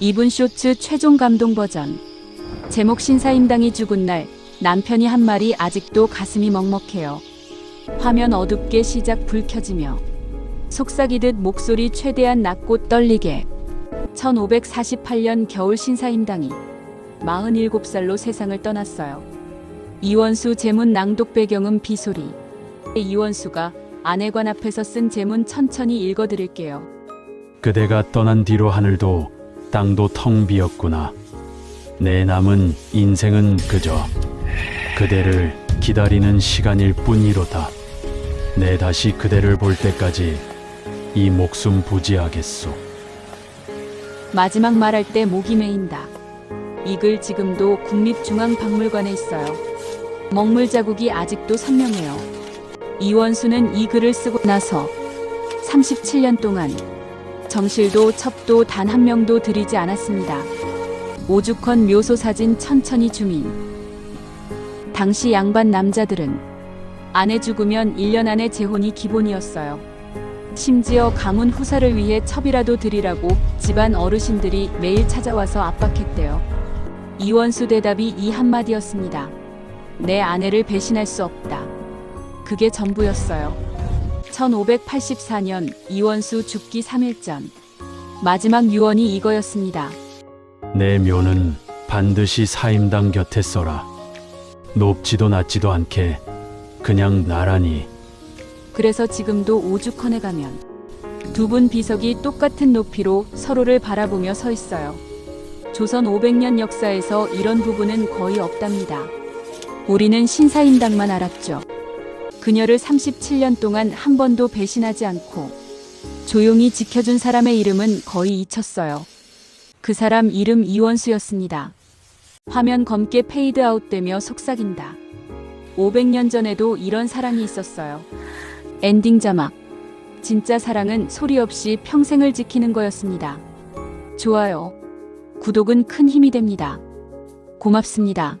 2분 쇼츠 최종 감동 버전. 제목 신사임당이 죽은 날 남편이 한 말이 아직도 가슴이 먹먹해요. 화면 어둡게 시작 불 켜지며 속삭이듯 목소리 최대한 낮고 떨리게 1548년 겨울 신사임당이 47살로 세상을 떠났어요. 이원수 제문 낭독 배경은 비소리. 이원수가 아내관 앞에서 쓴 제문 천천히 읽어드릴게요. 그대가 떠난 뒤로 하늘도 땅도 텅 비었구나. 내 남은 인생은 그저 그대를 기다리는 시간일 뿐이로다. 내 다시 그대를 볼 때까지 이 목숨 부지하겠소. 마지막 말할 때 목이 메인다. 이 글 지금도 국립중앙박물관에 있어요. 먹물 자국이 아직도 선명해요. 이원수는 이 글을 쓰고 나서 37년 동안 정실도 첩도 단 한 명도 들이지 않았습니다. 오죽헌 묘소 사진 천천히 주민. 당시 양반 남자들은 아내 죽으면 1년 안에 재혼이 기본이었어요. 심지어 가문 후사를 위해 첩이라도 드리라고 집안 어르신들이 매일 찾아와서 압박했대요. 이원수 대답이 이 한마디였습니다. 내 아내를 배신할 수 없다. 그게 전부였어요. 1584년 이원수 죽기 3일 전 마지막 유언이 이거였습니다. 내 묘는 반드시 사임당 곁에 써라. 높지도 낮지도 않게 그냥 나란히 그래서 지금도 오죽헌에 가면 두 분 비석이 똑같은 높이로 서로를 바라보며 서 있어요. 조선 500년 역사에서 이런 부분은 거의 없답니다. 우리는 신사임당만 알았죠. 그녀를 37년 동안 한 번도 배신하지 않고 조용히 지켜준 사람의 이름은 거의 잊혔어요. 그 사람 이름 이원수였습니다. 화면 검게 페이드 아웃 되며 속삭인다. 500년 전에도 이런 사랑이 있었어요. 엔딩 자막. 진짜 사랑은 소리 없이 평생을 지키는 거였습니다. 좋아요. 구독은 큰 힘이 됩니다. 고맙습니다.